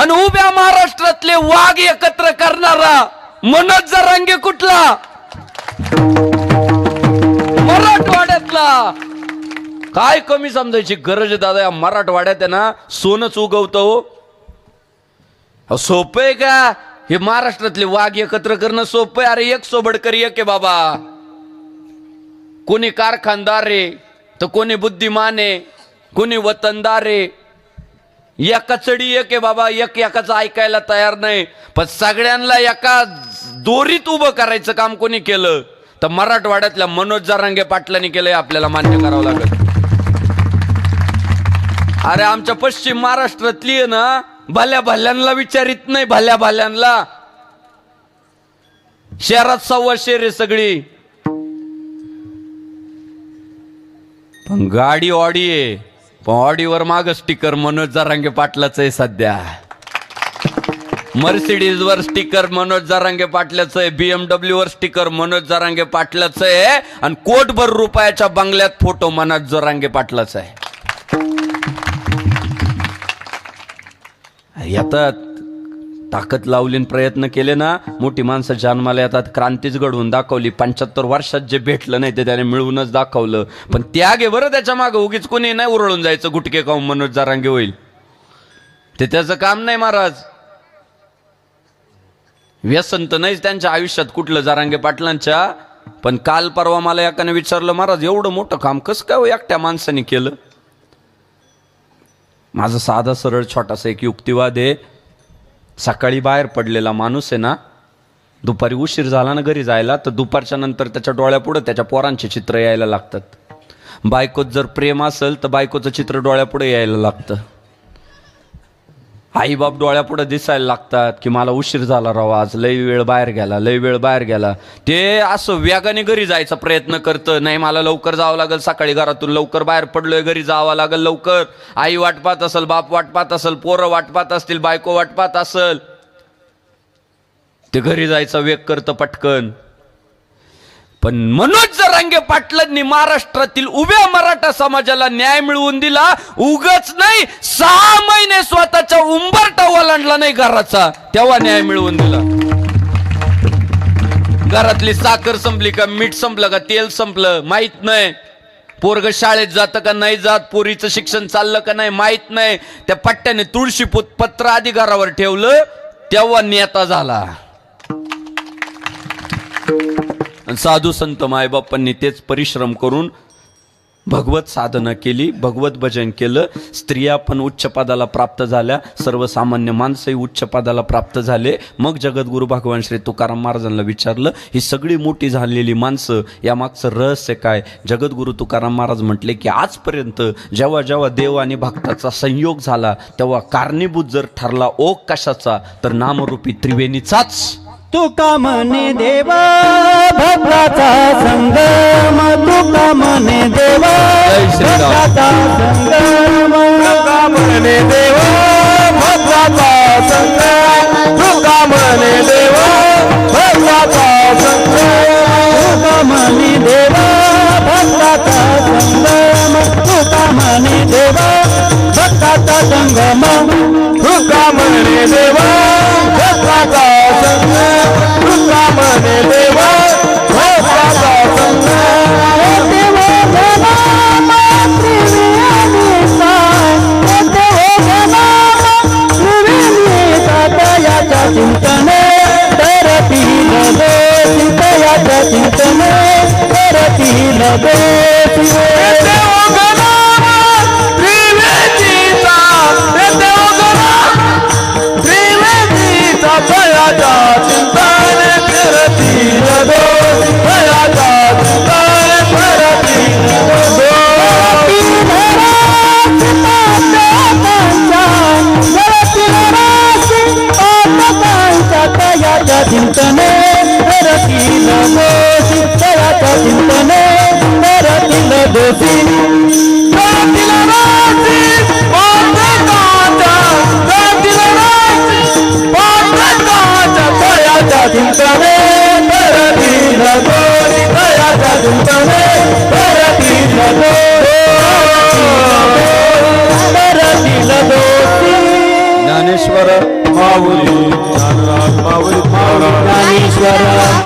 आणि उभ्या महाराष्ट्रातले वाघ एकत्र करणारा मनोज जरांगे कुठला? मराठवाड्यातला. काय कमी समजायची गरज दादा या मराठवाड्यात आहे ना सोनच उगवतो. हो सोपं आहे का? हे महाराष्ट्रातले वाघ एकत्र करणं सोपं आहे. अरे एक सोबडकर एक बाबा. कोणी कारखानदार रे तर कोणी बुद्धिमान आहे कोणी वतनदार आहे एका चढी एक आहे बाबा एक एकाचं ऐकायला तयार नाही. पण सगळ्यांना एका दोरीत उभं करायचं काम कोणी केलं तर मराठवाड्यातल्या मनोज जारांगे पाटलांनी केलंय आपल्याला मान्य करावं लागत अरे आमच्या पश्चिम महाराष्ट्रातली आहे ना भल्या भल्यांना विचारित नाही भल्या भल्यांना शहरात सव्वा शेर आहे सगळी. पण गाडी ऑडी आहे. पण ऑडीवर माग स्टिकर मनोज जारांगे पाटलाच आहे सध्या. मर्सिडीज वर स्टिकर मनोज जारांगे पाटल्याचं आहे. बीएमडब्ल्यू वर स्टिकर मनोज जारांगे पाटल्याचं आहे. आणि कोटभर रुपयाच्या बंगल्यात फोटो मनोज जारांगे पाटलाचा आहे. येतात ताकद लावलीन प्रयत्न केले ना मोठी माणसं जन्माला येतात क्रांतीच घडवून दाखवली. पंच्याहत्तर वर्षात जे भेटलं नाही ते त्याने मिळवूनच दाखवलं. पण त्याग आहे बरं त्याच्या मागं उगीच कोणी नाही उरळून जायचं गुटके खाऊन मनोज जारांगे होईल. ते त्याचं काम नाही महाराज. व्यसन तर नाहीच त्यांच्या आयुष्यात कुठलं जारांगे पाटलांच्या. पण काल परवा मला एकाने विचारलं महाराज एवढं मोठं काम कसं काय हो एकट्या माणसाने केलं? माझं साधा सरळ छोटासा एक युक्तिवाद आहे. सकाळी बाहेर पडलेला माणूस आहे ना दुपारी उशीर झाला ना घरी जायला तर दुपारच्या नंतर त्याच्या डोळ्यापुढं त्याच्या पोरांचे चित्र यायला लागतात. बायकोत जर प्रेम असेल तर बायकोचं चित्र डोळ्यापुढे यायला लागतं. आईबाप डोळ्यापुढे दिसायला लागतात की मला उशीर झाला राव आज लई वेळ बाहेर गेला लई वेळ बाहेर गेला. ते असं वेगाने घरी जायचा प्रयत्न करतं नाही मला लवकर जावं लागेल सकाळी घरातून लवकर बाहेर पडलोय घरी जावं लागेल लवकर. आई वाट पाहत असेल बाप वाट पाहत असेल पोरं वाटपात असतील बायको वाट पाहत असेल. ते घरी जायचा वेग करतं पटकन. पण मनोज जरांगे पाटलांनी महाराष्ट्रातील उभ्या मराठा समाजाला न्याय मिळवून दिला. उगच नाही सहा महिने स्वतःच्या उंबरटा ओलांडला नाही घराचा. तेव्हा न्याय मिळवून दिला. घरातली साखर संपली का मीठ संपलं का तेल संपलं माहीत नाही. पोरग शाळेत जातं का नाही जात पोरीचं शिक्षण चाललं का नाही माहीत नाही. त्या पट्ट्याने तुळशीपुत पत्र आधी घरावर ठेवलं तेव्हा नेता झाला. आणि साधू संत मायबापांनी तेच परिश्रम करून भगवत साधना केली भगवत भजन केलं. स्त्रिया पण उच्च पदाला प्राप्त झाल्या. सर्वसामान्य माणसंही उच्च पदाला प्राप्त झाले. मग जगद्गुरु भगवान श्री तुकाराम महाराजांना विचारलं ही सगळी मोठी झालेली माणसं यामागचं रहस्य काय? जगद्गुरु तुकाराम महाराज म्हटले की आजपर्यंत जेव्हा जेव्हा देव आणि भक्ताचा संयोग झाला तेव्हा कारणीभूत जर ठरला ओक कशाचा तर नामरूपी त्रिवेणीचाच. तुका म्हणे देवा? भद्राचा संगम तुका म्हणे देव भद्राचा संगम तुका म्हणे देव भद्राचा संगम तुका म्हणे भद्राचा तुका म्हणे भक्ताचा संगम तुका म्हणे देवा Trivedita, Trivedita, Trivedita, Trivedita, ಹೌದು